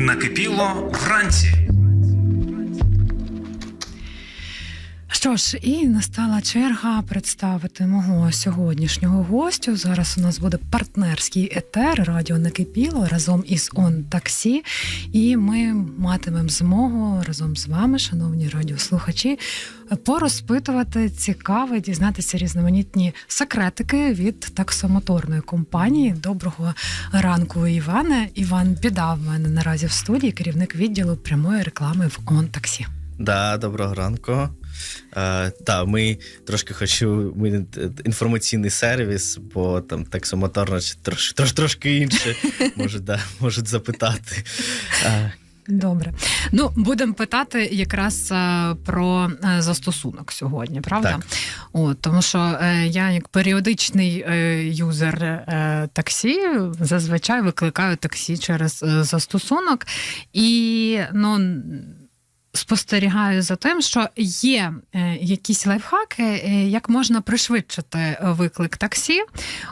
Накипіло вранці. Що ж, і настала черга представити мого сьогоднішнього гостю. Зараз у нас буде партнерський етер Радіо Накипіло разом із Он Таксі. І ми матимемо змогу разом з вами, шановні радіослухачі, порозпитувати цікаве, дізнатися різноманітні секретики від таксомоторної компанії. Доброго ранку, Іване. Іван Біда в мене наразі в студії, керівник відділу прямої реклами в Он Таксі. Да, доброго ранку. Е, та, ми трошки хочу ми е, інформаційний сервіс, бо там таксомоторно трош, трош, трошки інше можуть, да, можуть запитати. Е, Добре. Ну, будемо питати якраз е, про е, застосунок сьогодні, правда? Так. От, тому що я, як періодичний юзер таксі, зазвичай викликаю таксі через застосунок. І ну. Спостерігаю за тим, що є е, якісь лайфхаки, е, як можна пришвидшити виклик таксі.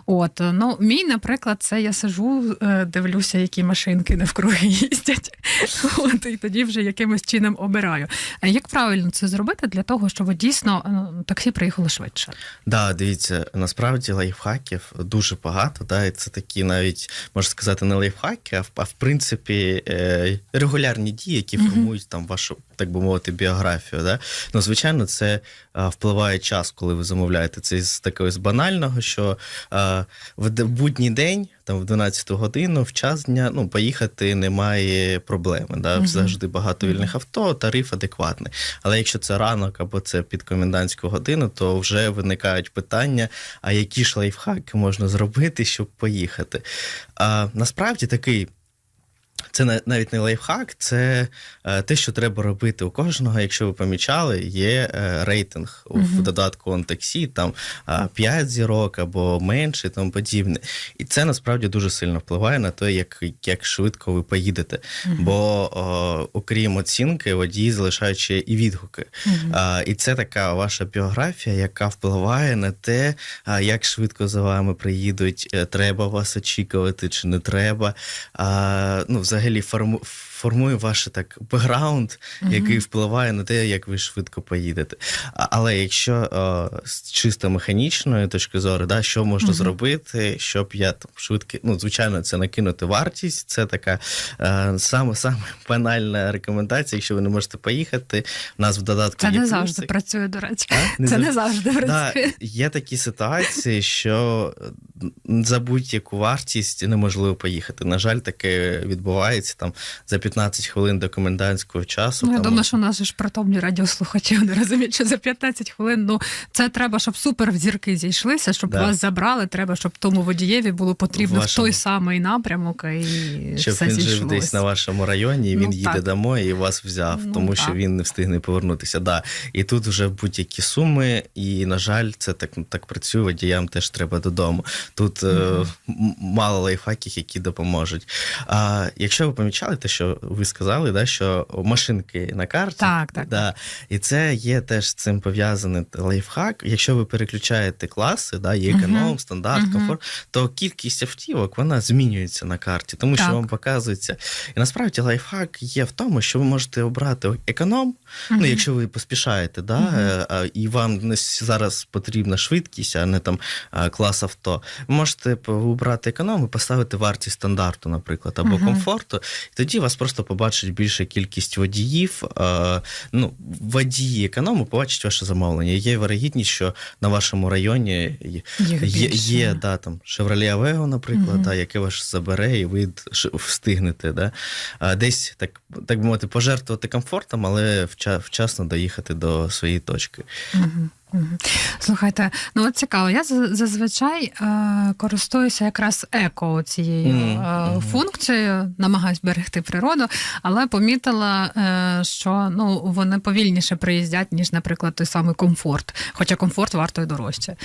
От ну мій, наприклад, це я сижу, е, дивлюся, які машинки навкруги їздять. От і тоді вже якимось чином обираю. Як правильно це зробити для того, щоб дійсно е, таксі приїхало швидше? да, дивіться, насправді лайфхаків дуже багато. Да, і це такі навіть можна сказати, не лайфхаки, а в, а в принципі е, регулярні дії, які формують там вашу, так би мовити, біографію. Да? Ну, звичайно, це е, впливає час, коли ви замовляєте. Це з такого з банального, що е, в будній день, там в 12 годину, в час дня, ну, поїхати немає проблеми. Да? Завжди багато вільних авто, тариф адекватний. Але якщо це ранок або це під комендантську годину, то вже виникають питання: а які ж лайфхаки можна зробити, щоб поїхати? А, насправді такий. Це навіть не лайфхак, це е, те, що треба робити у кожного. Якщо ви помічали, є е, рейтинг у- в додатку OnTaxi, там 5 зірок або менше, і тому подібне. І це насправді дуже сильно впливає на те, як, як швидко ви поїдете. Мгм. Бо о, окрім оцінки, водії залишають ще і відгуки. Мгм. А, і це така ваша біографія, яка впливає на те, як швидко за вами приїдуть, е, треба вас очікувати чи не треба. А, ну, взагалі форму, формує ваш так бекграунд, Мгм. який впливає на те, як ви швидко поїдете. Але якщо о, з чисто механічної точки зору, да, що можна Мгм. зробити, щоб я там швидко, ну, звичайно, це накинути вартість. Це така е, саме саме банальна рекомендація. Якщо ви не можете поїхати, у нас в додатку Це є не завжди плюсик. працює, до речі. А? Це завжди. не завжди Да, працює. є такі ситуації, що е, за будь-яку вартість неможливо поїхати. На жаль, таке відбувається там за 15 хвилин до комендантського часу. Ну, я думаю, що нас ж притомні радіослухачі вони розуміють, що за 15 хвилин ну це треба, щоб супер зірки зійшлися, щоб Да. вас забрали. Треба, щоб тому водієві було потрібно в, той самий напрямок і щоб все він жив десь на вашому районі, і Ну, він їде так. домой і вас взяв, Ну, тому так. що він не встигне повернутися. Да. І тут вже будь-які суми, і, на жаль, це так, так працює, водіям теж треба додому. Тут е, мало лайфхаків, які допоможуть. А якщо ви помічали те, що ви сказали, да, що машинки на карті, Так, так, Да, і це є теж з цим пов'язаний лайфхак. Якщо ви переключаєте класи, да, є економ, Мгм. стандарт, Мгм. комфорт, то кількість автівок вона змінюється на карті, тому що вам показується. І насправді лайфхак є в тому, що ви можете обрати економ, Мгм. ну якщо ви поспішаєте, да, е, і вам не зараз потрібна швидкість, а не там клас авто. Ви можете обрати економ і поставити вартість стандарту, наприклад, або комфорту. І тоді вас просто побачить більша кількість водіїв. е, Ну, водії економу побачать ваше замовлення. Є вирогідність, що на вашому районі є, є, є да, там Chevrolet Aveo, наприклад, Мгм. да, яке вас забере, і ви встигнете. Да? Десь так, так би мовити, пожертвувати комфортом, але вчасно доїхати до своєї точки. Мгм. Слухайте, ну от цікаво. Я зазвичай е, користуюся якраз еко цією Мгм, е, функцією, намагаюсь берегти природу, але помітила, е, що ну вони повільніше приїздять, ніж, наприклад, той самий комфорт. Хоча комфорт вартує дорожче.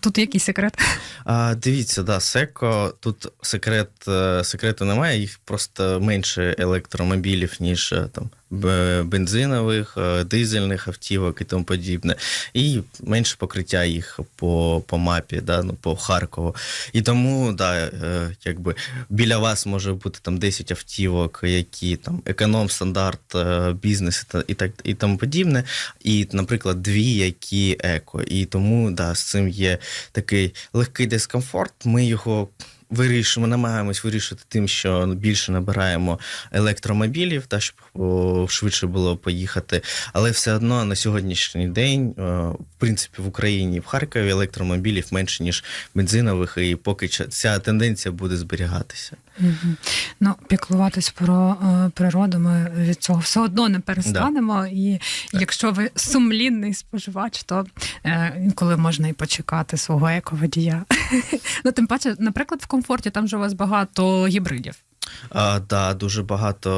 Тут який секрет? А, дивіться, да, Секо, тут секрет, е, секрету немає, їх просто менше електромобілів, ніж е, там бензинових, е, дизельних автівок і тому подібне, і менше покриття їх по, по мапі, да, ну, по Харкову. І тому, да, е, якби біля вас може бути там 10 автівок, які там економ, стандарт, е, бізнес і так і тому подібне. І, наприклад, дві, які еко. І тому да, з цим є такий легкий дискомфорт. Ми його. Вирішуємо, намагаємось вирішити тим, що більше набираємо електромобілів, та щоб швидше було поїхати. Але все одно на сьогоднішній день, в принципі, в Україні в Харкові електромобілів менше ніж бензинових, і поки ця тенденція буде зберігатися. Мгм. Ну, піклуватись про е, природу ми від цього все одно не перестанемо. І якщо ви сумлінний споживач, то е, інколи можна і почекати свого еководія. ну, тим паче, наприклад, в комфорті там же у вас багато гібридів. Так, да, дуже багато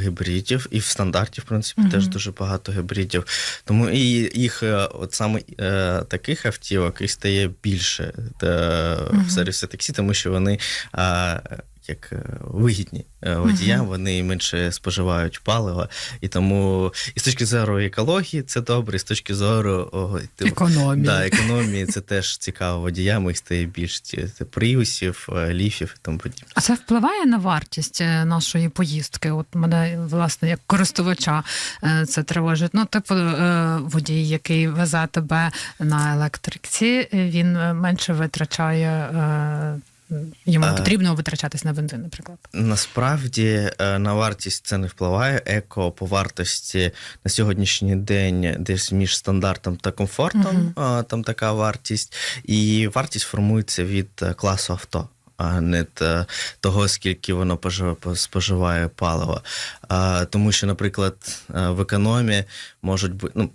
е, гібридів, і в стандарті, в принципі, Мгм. теж дуже багато гібридів. Тому і їх, е, от саме е, таких автівок і стає більше та, uh-huh. в сервісі таксі, тому що вони. е, як е, вигідні е, водіям, вони менше споживають палива, і тому і з точки зору екології це добре, і з точки зору о, типу, Економії. Да, економії це теж цікаво водіям, їх стає ті пріусів, е, ліфів і тому подібне. А це впливає на вартість нашої поїздки? От мене, власне, як користувача це тривожить. Ну, типу, водій, який везе тебе на електриці, він менше витрачає. Е, Йому А. потрібно витрачатись на бензин, наприклад. Насправді е, на вартість це не впливає. Еко по вартості на сьогоднішній день десь між стандартом та комфортом. Мгм. е, Там така вартість, і вартість формується від е, класу авто. А не того, скільки воно пожи- споживає палива. Тому що, наприклад, е, в економі можуть бути ну,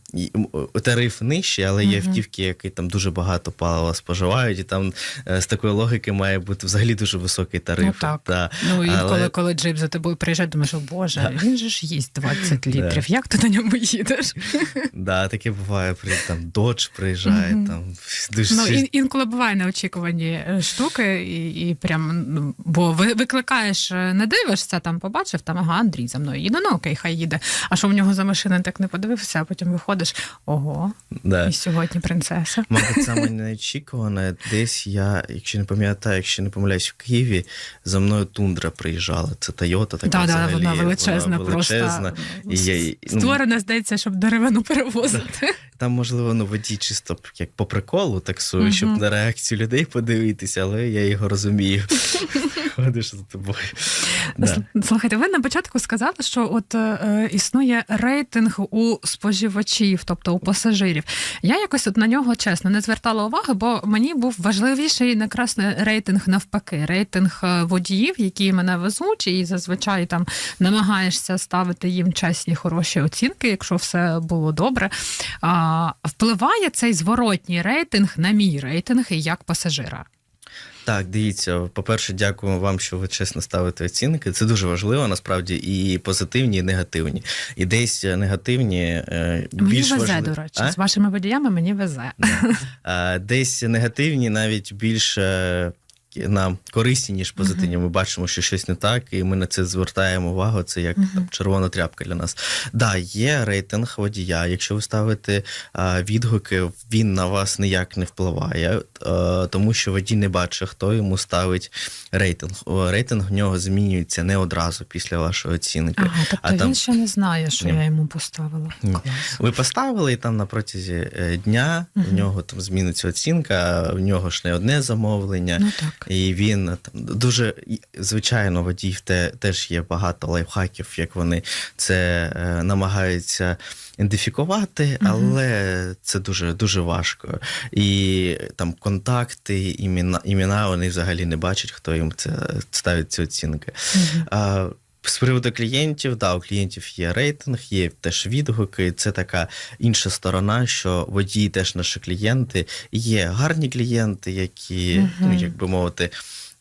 тариф нижчий, але є автівки, які там дуже багато палива споживають, і там е, з такої логіки має бути взагалі дуже високий тариф. Ну, так. Да. Ну і Але- коли, коли джип за тобою приїжджає, думаєш, Боже, він же ж їсть 20 літрів. Да. Як ти на ньому їдеш? Да, таке буває, при там додж приїжджає, Мгм. там дуже Ну, ін- інколи буває неочікувані е, штуки, і, і прям, ну, бо викликаєш, е, не дивишся, там побачив, там ага, Андрій за мною їде, ну окей, хай їде. А що в нього за машина, так не подивився, а потім виходиш, ого, да. і сьогодні принцеса. Мабуть, саме неочікуване, десь я, якщо не пам'ятаю, якщо не помиляюсь, в Києві за мною тундра приїжджала. Це Тойота, така Да, взагалі, вона величезна, величезна. просто І я, ну, створена, здається, щоб деревину перевозити. Там, можливо, ну, водій чисто як по приколу таксує, Мгм. щоб на реакцію людей подивитися, але я його розумію. Ходиш за тобою. Да. Слухайте, ви на початку сказали, що от е, існує рейтинг у споживачів, тобто у пасажирів. Я якось от на нього чесно не звертала уваги, бо мені був важливіший якраз рейтинг навпаки, рейтинг е, водіїв, які мене везуть, і зазвичай там намагаєшся ставити їм чесні хороші оцінки, якщо все було добре. А, впливає цей зворотній рейтинг на мій рейтинг як пасажира. Так, дивіться, по-перше, дякуємо вам, що ви чесно ставите оцінки. Це дуже важливо, насправді, і позитивні, і негативні. І десь е, негативні е, Мені більш везе, важливі. до речі, А? з вашими водіями мені везе. Десь негативні навіть більш е, нам корисні, ніж позитивні. Ми бачимо, що щось не так, і ми на це звертаємо увагу. Це як там, червона тряпка для нас. Да, є рейтинг водія. Якщо ви ставите а, відгуки, він на вас ніяк не впливає, е, тому що водій не бачить, хто йому ставить рейтинг. Рейтинг в нього змінюється не одразу після вашої оцінки. Ага, тобто А він там- ще не знає, що Ні. я йому поставила. Ні. Ви поставили і там на протязі е, дня в нього там зміниться оцінка, в нього ж не одне замовлення. Ну так. І він там дуже звичайно, водіїв те, теж є багато лайфхаків, як вони це е, намагаються ідентифікувати, але це дуже дуже важко. І там контакти, імена, імена вони взагалі не бачать, хто їм це ставить ці оцінки. Мгм. А, з приводу клієнтів, да, у клієнтів є рейтинг, є теж відгуки. Це така інша сторона, що водії теж наші клієнти. Є гарні клієнти, які, ну, як би мовити,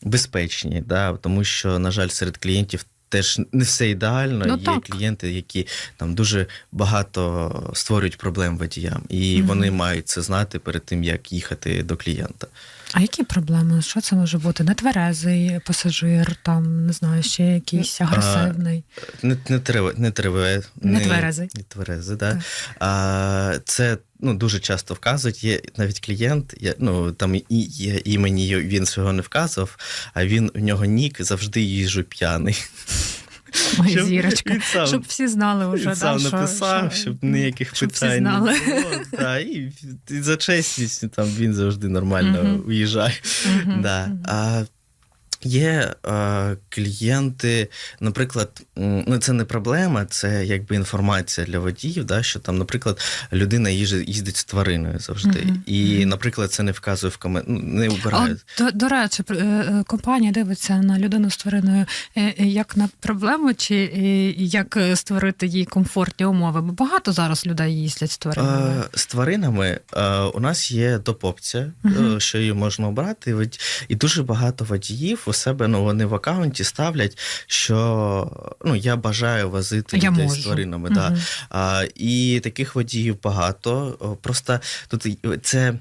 безпечні, да, тому що, на жаль, серед клієнтів. Теж не все ідеально. Ну, Є так. клієнти, які там дуже багато створюють проблем водіям, і Мгм. вони мають це знати перед тим, як їхати до клієнта. А які проблеми? Що це може бути? Нетверезий пасажир, там не знаю, ще якийсь агресивний. Не, не, триве, не, триве, Нетверезий. Не тверезий, да. Так. А, це ну, дуже часто вказують. Є навіть клієнт, я, ну, там і, є імені він свого не вказував, а він у нього нік завжди їжджу п'яний. Моя зірочка. сам- Щоб всі знали вже, Він сам да, написав, що- щоб ніяких щоб всі питань знали. не було. Да, і, і за чесність там він завжди нормально уїжджає. Да. А, є е, клієнти, наприклад, ну це не проблема, це якби інформація для водіїв, да, що там, наприклад, людина їжджить, їздить з твариною завжди. Мгм, І, наприклад, це не вказує в комент, ну, не А до, до речі, е, е, компанія дивиться на людину з твариною е, як на проблему, чи як створити їй комфортні умови? Бо багато зараз людей їздять з тваринами. Е, З тваринами е, у нас є доп-опція, е, що її можна обрати. І дуже багато водіїв у себе ну, вони в аккаунті ставлять, що ну, я бажаю возити Я людей можу. з тваринами. Угу. Да. А, і таких водіїв багато. Просто тут це.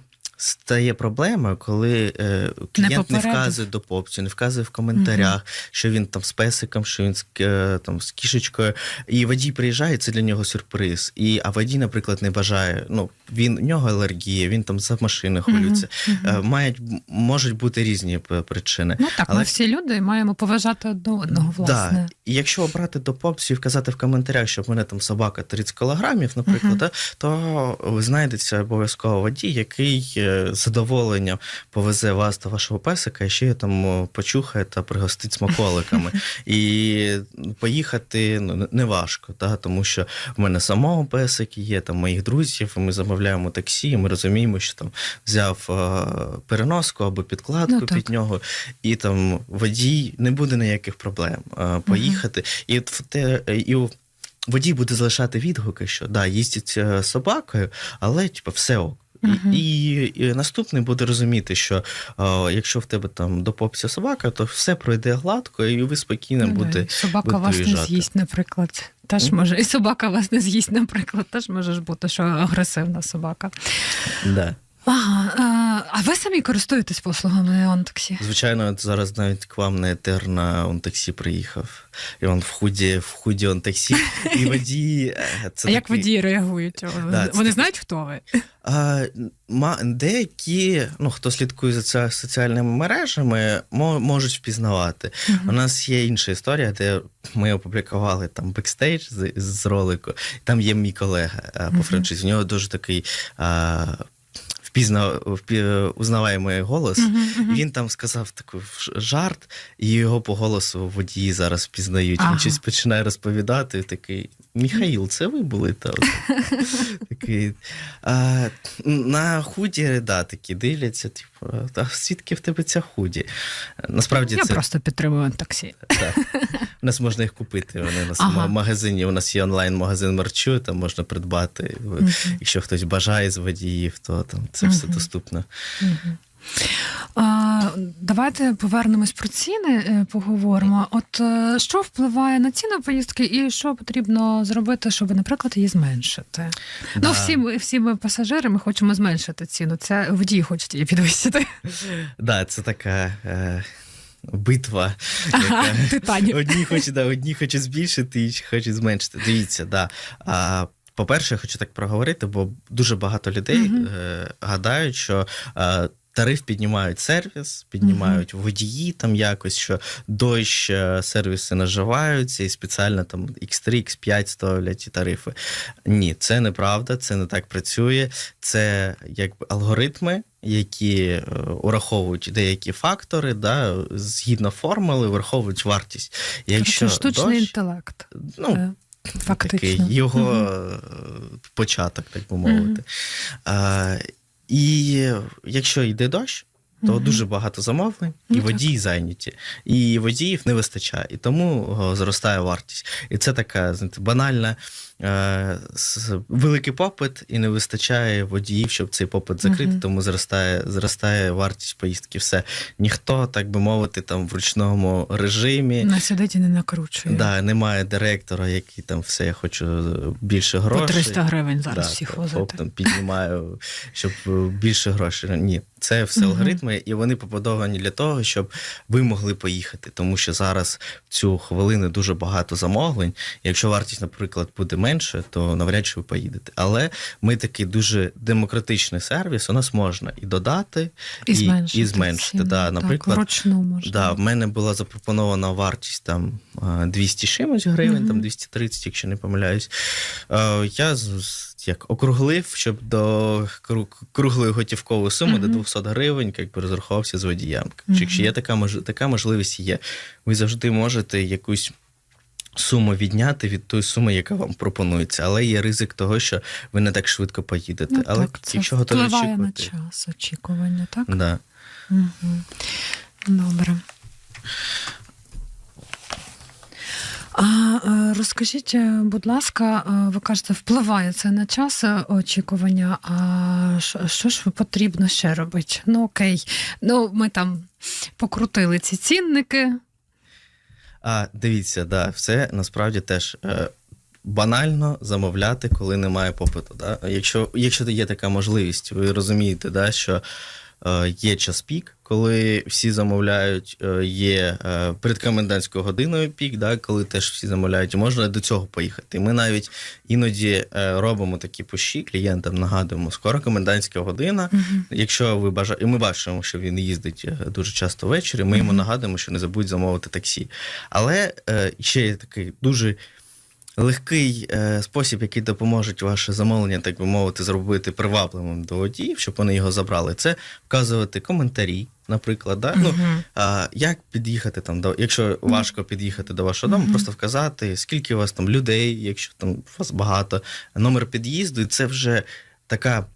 Стає проблема, коли е, клієнт не, попередив. вказує до попцю, не вказує в коментарях, що він там з песиком, що він з, е, там, з кішечкою. І водій приїжджає, це для нього сюрприз. І, а водій, наприклад, не бажає. Ну, він, у нього алергія, він там за машини хвилюється. Мгм. Е, мають, можуть бути різні причини. Ну так, ми всі люди маємо поважати одне одного, власне. Да. І якщо обрати до попсів і вказати в коментарях, що в мене там собака 30 кілограмів, наприклад, да, то знайдеться обов'язково водій, який е, задоволенням повезе вас до вашого песика і ще там почухає та пригостить смаколиками. І поїхати ну, не важко, да, тому що в мене самого песик є, там моїх друзів, ми замовляємо таксі, і ми розуміємо, що там взяв е, переноску або підкладку Ну, під нього, і там водій не буде ніяких проблем е, поїхати. І от в те, і водій буде залишати відгуки, що да, їздять е, собакою, але типу, все ок. Мгм. І, і наступний буде розуміти, що о, якщо в тебе там до попсі собака, то все пройде гладко, і ви спокійно Ну, будете. собака буде вас не з'їсть, наприклад. Теж може, і собака вас не з'їсть, наприклад. Теж може ж бути, що агресивна собака. Да. Ага, е, а ви самі користуєтесь послугами Онтаксі? Звичайно, от зараз навіть к вам на етер на он таксі приїхав. І он в худі, в худі он таксі, і водій. е, Це а як водії реагують? Да, Вони це знають, хто ви? А, деякі, ну хто слідкує за соціальними мережами, можуть впізнавати. У нас є інша історія, де ми опублікували там бекстейдж з, з ролику. Там є мій колега а, по Мгм. франшизі. У нього дуже такий. А, Впізна, узнаваємо узнаваємий голос. Uh -huh, uh -huh. він там сказав такий жарт, і його по голосу водії зараз впізнають. Ага. Він щось починає розповідати. Такий Міхаїл, це ви були там? Такий, а, на худі, да, такі дивляться, типу, а звідки в тебе ця худі? Насправді Я це просто підтримую таксі. так. У нас можна їх купити. Вони у нас Ага. в магазині. У нас є онлайн-магазин мерчу, там можна придбати. Мгм. Якщо хтось бажає з водіїв, то там це все Мгм. доступно. А, давайте повернемось про ціни, е, поговоримо. От е, що впливає на ціну поїздки, і що потрібно зробити, щоб, наприклад, її зменшити? Да. Ну, всі ми, всі ми пасажири, ми хочемо зменшити ціну. Це водії хочуть її підвищити. Да, це така е, битва. Ага, яка- Одні хочуть, да, одні хочуть збільшити, інші хочуть зменшити. Дивіться, да. А, по-перше, я хочу так проговорити, бо дуже багато людей Мгм. е, гадають, що. Е, Тариф піднімають сервіс, піднімають водії там якось, що дощ е, сервіси наживаються і спеціально там X3, X5 ставлять і тарифи. Ні, це неправда, це не так працює. Це якби алгоритми, які е, ураховують деякі фактори, да, згідно формули, враховують вартість. Якщо Це штучний дощ, інтелект. ну, Е, Фактично. такий його е, початок, так би мовити. А, і якщо йде дощ, то Мгм. дуже багато замовлень, і Ну, так. водії зайняті, і водіїв не вистачає, і тому зростає вартість. І це така знаєте, банальна великий попит і не вистачає водіїв, щоб цей попит закрити, Мгм. тому зростає, зростає вартість поїздки. Все. Ніхто, так би мовити, там в ручному режимі. Не сидить і не накручує. Да, немає директора, який там все, я хочу е, більше По грошей. 300 гривень зараз Да, всіх возити. Оптом піднімаю, щоб е, більше грошей. Ні, це все Мгм. алгоритми, і вони побудовані для того, щоб ви могли поїхати. Тому що зараз в цю хвилину дуже багато замовлень. Якщо вартість, наприклад, буде менше, то навряд чи ви поїдете. Але ми такий дуже демократичний сервіс. У нас можна і додати, І зменшити. і зменшити. Да, Так, наприклад, вручну можна. Да, в мене була запропонована вартість там е, 200 чимось гривень, Мгм. там 230, якщо не помиляюсь. Я як округлив, щоб до круглої готівкової суми до Мгм. 200 гривень як би розрахувався з водієм. Мгм. Якщо є така мож... така можливість є, ви завжди можете якусь. Суму відняти від тої суми, яка вам пропонується, але є ризик того, що ви не так швидко поїдете. Ну, але так, це якщо готові впливає на час очікування, так? да. Угу. Добре. А е, розкажіть, е, будь ласка, е, ви кажете, впливає це на час очікування. А що- що ж потрібно ще робити? Ну окей, ну ми там покрутили ці цінники. А дивіться, да, все насправді теж е, банально замовляти, коли немає попиту. Да? Якщо, якщо є така можливість, ви розумієте, да, що є час пік, коли всі замовляють, е, є е, передкомендантською годиною пік, да, коли теж всі замовляють, і можна до цього поїхати. Ми навіть іноді е, робимо такі пущі, клієнтам нагадуємо, скоро комендантська година. Мгм. Якщо ви бажаєте, і ми бачимо, що він їздить е, дуже часто ввечері, ми йому нагадуємо, що не забудь замовити таксі. Але е, ще є такий дуже легкий е, спосіб, який допоможе ваше замовлення, так би мовити, зробити привабливим до водіїв, щоб вони його забрали. Це вказувати коментарі, наприклад. Да? Ну, а, як під'їхати там до, якщо важко під'їхати до вашого дому, просто вказати, скільки у вас там людей, якщо там у вас багато, номер під'їзду, і це вже така.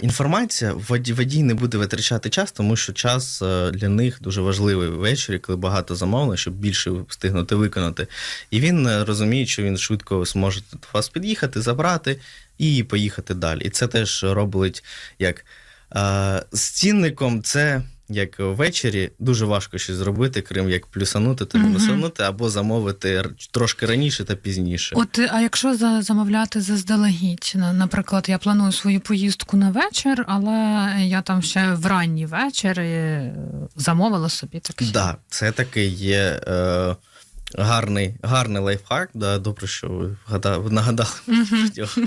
Інформація водій, не буде витрачати час, тому що час е, для них дуже важливий ввечері, коли багато замовлень, щоб більше встигнути виконати. І він е, розуміє, що він швидко зможе до вас під'їхати, забрати і поїхати далі. І це теж робить як е, з цінником, це як ввечері дуже важко щось зробити, крім як плюсанути та плюсанути, угу. або замовити трошки раніше та пізніше. От, а якщо за, замовляти заздалегідь, наприклад, я планую свою поїздку на вечір, але я там ще в ранній вечір е, замовила собі таксі. Да, це такий є е, гарний, гарний лайфхак. Да, добре, що ви вгадали, нагадали нього.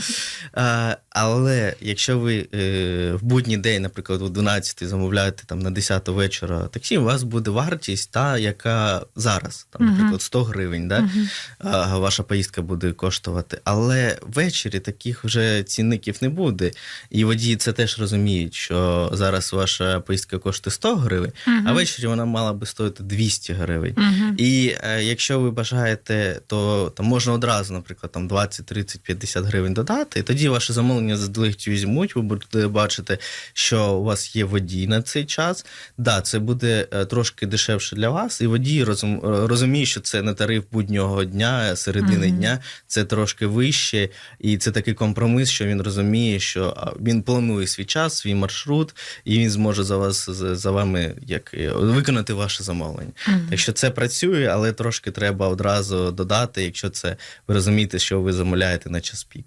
Е, але якщо ви е, в будній день, наприклад, о 12 замовляєте там на 10 вечора таксі, у вас буде вартість та, яка зараз, там, наприклад, 100 гривень. Да? Мгм. а, ваша поїздка буде коштувати. Але ввечері таких вже цінників не буде. І водії це теж розуміють, що зараз ваша поїздка коштує 100 гривень, а ввечері вона мала би стоїти 200 гривень. І е, якщо ви бажаєте, то там можна одразу, наприклад, там 20, 30, 50 гривень додати, і тоді ваше замовлення заздалегідь візьмуть, ви будете бачити, що у вас є водій на цей час. Да, це буде е, трошки дешевше для вас, і водій розум, розуміє, що це не тариф буднього дня, середини Мгм. дня, це трошки вище, і це такий компроміс, що він розуміє, що він планує свій час, свій маршрут, і він зможе за вас за вами як е, виконати ваше замовлення. Мгм. Так що це працює, але трошки треба одразу додати, якщо це ви розумієте, що ви замовляєте на час пік.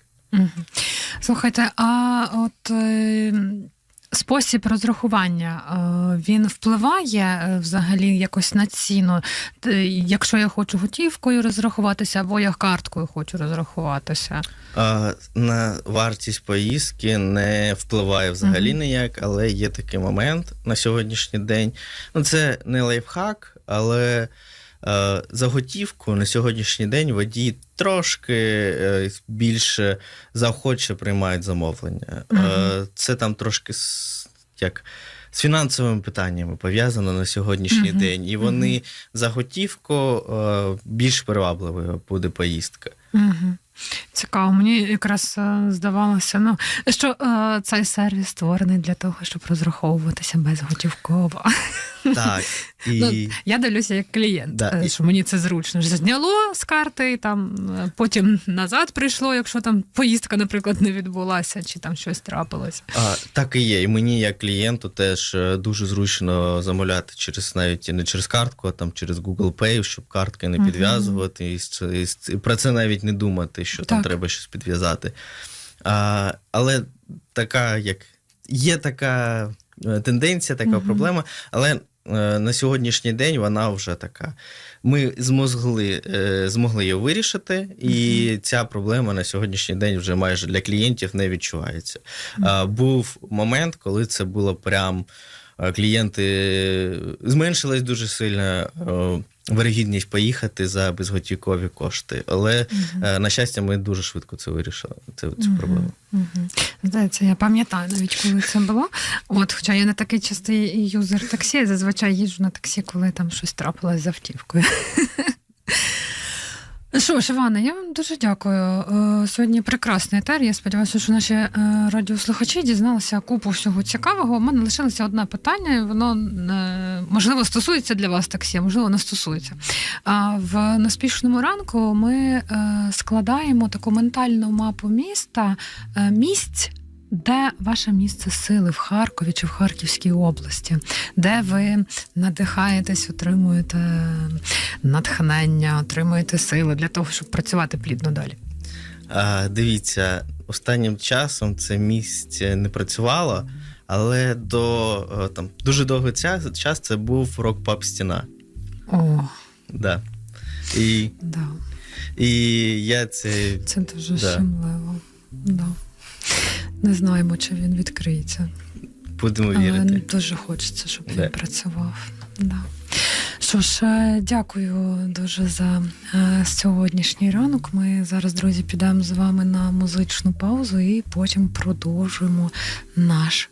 Слухайте, а от е, спосіб розрахування е, він впливає е, взагалі якось на ціну? Якщо я хочу готівкою розрахуватися, або я карткою хочу розрахуватися. На вартість поїздки не впливає взагалі ніяк, але є такий момент на сьогоднішній день. Ну, це не лайфхак, але за готівку на сьогоднішній день водії трошки е, більше заохоче приймають замовлення. Е, це там трошки як. З фінансовими питаннями пов'язано на сьогоднішній Мгм. день, і вони за готівку е, більш привабливою буде поїздка. Угу. Цікаво, мені якраз е, здавалося, ну що е, цей сервіс створений для того, щоб розраховуватися безготівково. Так. І... Ну, я дивлюся як клієнт, Да, е, і- що мені це зручно. Зняло з карти, там е, потім назад прийшло, якщо там поїздка, наприклад, не відбулася, чи там щось трапилось. А, так і є. І мені, як клієнту, теж дуже зручно замовляти через навіть не через картку, а там через Google Pay, щоб картки не підв'язувати, і, з- і з- і про це навіть не думати, що там треба щось підв'язати. А, але така, як є така е, тенденція, така Мгм. проблема, але е, на сьогоднішній день вона вже така. Ми змогли, е, змогли її вирішити, і ця проблема на сьогоднішній день вже майже для клієнтів не відчувається. А, був момент, коли це було прям клієнти зменшилась дуже сильно вирогідність поїхати за безготівкові кошти. Але угу. на щастя, ми дуже швидко це вирішили. Цю, цю проблему. Угу. Здається, я пам'ятаю навіть, коли це було. От, хоча я не такий частий юзер таксі, я зазвичай їжджу на таксі, коли там щось трапилось з автівкою. Що ж, Івана, я вам дуже дякую. Е, Сьогодні прекрасний етер. Я сподіваюся, що наші е, радіослухачі дізналися купу всього цікавого. У мене лишилося одне питання. Воно е, можливо стосується для вас таксі, а можливо, не стосується. А в наспішному ранку ми складаємо таку ментальну мапу міста, місць. Де ваше місце сили в Харкові чи в Харківській області, де ви надихаєтесь, отримуєте натхнення, отримуєте сили для того, щоб працювати плідно далі? А, дивіться, останнім часом це місце не працювало, але до е, там дуже довгий час, час це був рок-пап стіна. О, Да. І, да, і я це це дуже Да. щемливо. Да. Не знаємо, чи він відкриється. будемо Але вірити. дуже хочеться, щоб він працював. Да. Що ж, е, дякую дуже за е, сьогоднішній ранок. Ми зараз, друзі, підемо з вами на музичну паузу і потім продовжуємо наш